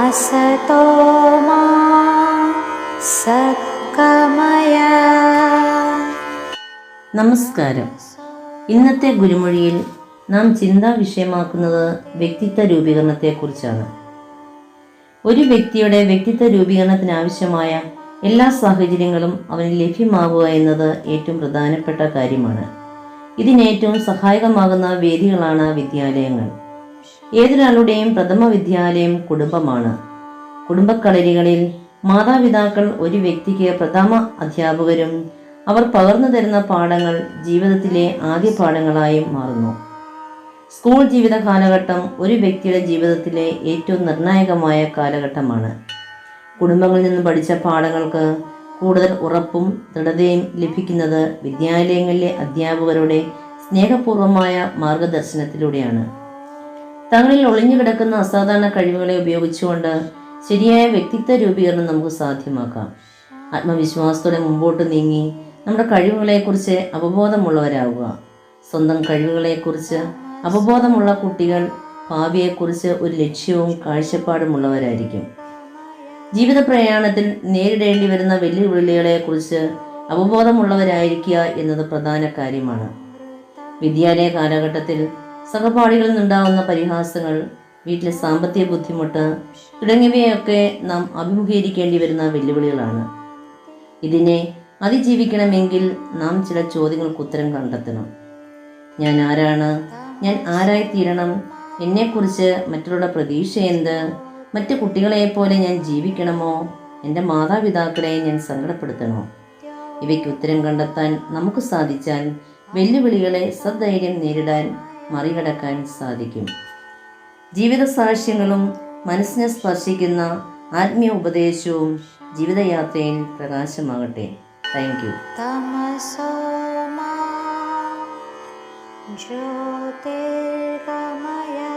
असतो मा सत्कमय നമസ്കാരം ഇന്നത്തെ ഗുരുമൊഴിയിൽ നാം ചിന്താ വിഷയമാക്കുന്നത് വ്യക്തിത്വ രൂപീകരണത്തെക്കുറിച്ചാണ് ഒരു വ്യക്തിയുടെ വ്യക്തിത്വ രൂപീകരണത്തിന് ആവശ്യമായ എല്ലാ സാഹചര്യങ്ങളും അവന് ലഭ്യമാവുക എന്നത് ഏറ്റവും പ്രധാനപ്പെട്ട കാര്യമാണ് ഇതിന് ഏറ്റവും സഹായകമാകുന്ന വേദികളാണ് വിദ്യാലയങ്ങൾ ഏതൊരാളുടെയും പ്രഥമ വിദ്യാലയം കുടുംബമാണ്. കുടുംബക്കളരികളിൽ മാതാപിതാക്കൾ ഒരു വ്യക്തിക്ക് പ്രഥമ അധ്യാപകരും അവർ പകർന്നു തരുന്ന പാഠങ്ങൾ ജീവിതത്തിലെ ആദ്യ പാഠങ്ങളായും മാറുന്നു. സ്കൂൾ ജീവിത കാലഘട്ടം ഒരു വ്യക്തിയുടെ ജീവിതത്തിലെ ഏറ്റവും നിർണായകമായ കാലഘട്ടമാണ്. കുടുംബങ്ങളിൽ നിന്ന് പഠിച്ച പാഠങ്ങൾക്ക് കൂടുതൽ ഉറപ്പും ദൃഢതയും ലഭിക്കുന്നത് വിദ്യാലയങ്ങളിലെ അധ്യാപകരുടെ സ്നേഹപൂർവമായ മാർഗദർശനത്തിലൂടെയാണ്. തങ്ങളിൽ ഒളിഞ്ഞു കിടക്കുന്ന അസാധാരണ കഴിവുകളെ ഉപയോഗിച്ചുകൊണ്ട് ശരിയായ വ്യക്തിത്വ രൂപീകരണം നമുക്ക് സാധ്യമാക്കാം. ആത്മവിശ്വാസത്തോടെ മുമ്പോട്ട് നീങ്ങി നമ്മുടെ കഴിവുകളെക്കുറിച്ച് അവബോധമുള്ളവരാകുക സ്വന്തം കഴിവുകളെക്കുറിച്ച് അവബോധമുള്ള കുട്ടികൾ ഭാവിയെക്കുറിച്ച് ഒരു ലക്ഷ്യവും കാഴ്ചപ്പാടുമുള്ളവരായിരിക്കും ജീവിത പ്രയാണത്തിൽ നേരിടേണ്ടി വരുന്ന വെല്ലുവിളികളെക്കുറിച്ച് അവബോധമുള്ളവരായിരിക്കുക എന്നത് പ്രധാന കാര്യമാണ്. വിദ്യാലയ കാലഘട്ടത്തിൽ സഹപാഠികളിൽ നിന്നുണ്ടാകുന്ന പരിഹാസങ്ങൾ വീട്ടിലെ സാമ്പത്തിക ബുദ്ധിമുട്ട് തുടങ്ങിയവയൊക്കെ നാം അഭിമുഖീകരിക്കേണ്ടി വരുന്ന വെല്ലുവിളികളാണ്. ഇതിനെ അതിജീവിക്കണമെങ്കിൽ നാം ചില ചോദ്യങ്ങൾക്ക് ഉത്തരം കണ്ടെത്തണം. ഞാൻ ആരാണ്? ഞാൻ ആരായി തീരണം എന്നെക്കുറിച്ച് മറ്റുള്ള പ്രതീക്ഷ എന്ത്? മറ്റു കുട്ടികളെപ്പോലെ ഞാൻ ജീവിക്കണമോ? എന്റെ മാതാപിതാക്കളെ ഞാൻ സങ്കടപ്പെടുത്തണോ? ഇവയ്ക്ക് ഉത്തരം കണ്ടെത്താൻ നമുക്ക് സാധിച്ചാൽ വെല്ലുവിളികളെ സധൈര്യം നേരിടാൻ മറികടക്കാൻ സാധിക്കും. ജീവിത സാക്ഷ്യങ്ങളും മനസ്സിനെ സ്പർശിക്കുന്ന ആത്മീയ ഉപദേശവും ജീവിതയാത്രയിൽ പ്രകാശമാകട്ടെ. Thank you. ജ്യോതിർഗമയ